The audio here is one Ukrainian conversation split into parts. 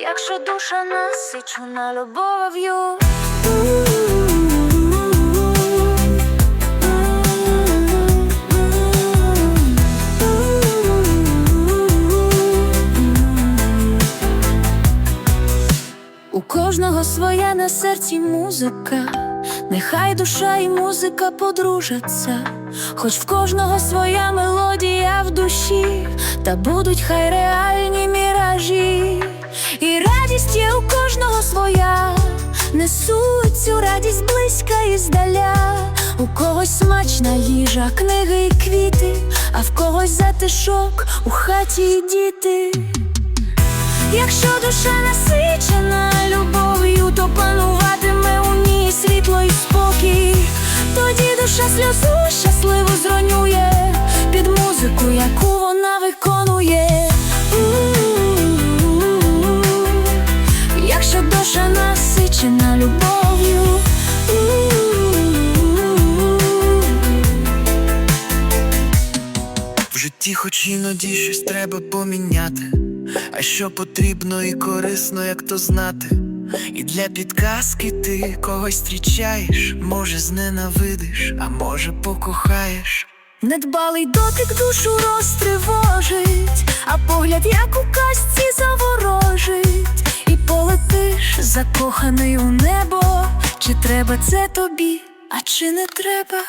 Якщо душа насичена любов'ю. У кожного своя на серці музика, нехай душа і музика подружаться, хоч в кожного своя мелодія в душі, та будуть хай реальні міражі, і радість є у кожного своя, несуть цю радість близька і здаля. У когось смачна їжа, книги і квіти, а в когось затишок у хаті і діти. Якщо душа насичена любов'ю, то пануватиме у ній світло і спокій. Тоді душа сльозу щасливо зронює під музику, яку вона виконує. Насичена любов'ю. В житті хоч іноді щось треба поміняти, а що потрібно і корисно, як то знати. І для підказки ти когось зустрічаєш, може зненавидиш, а може покохаєш. Недбалий дотик душу розтривожить, а погляд, як у казці заворожить, закоханий у небо. Чи треба це тобі, а чи не треба?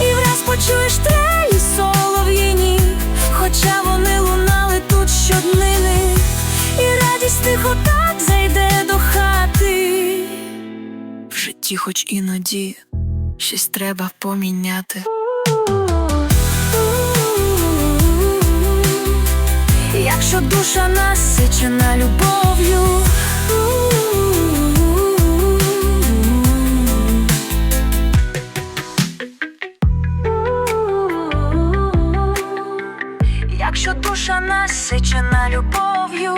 І враз почуєш трелі солов'їні, хоча вони лунали тут щоднини, і радість тихо так зайде до хати. В житті хоч іноді щось треба поміняти. Якщо душа насичена любов'ю. Якщо душа насичена любов'ю.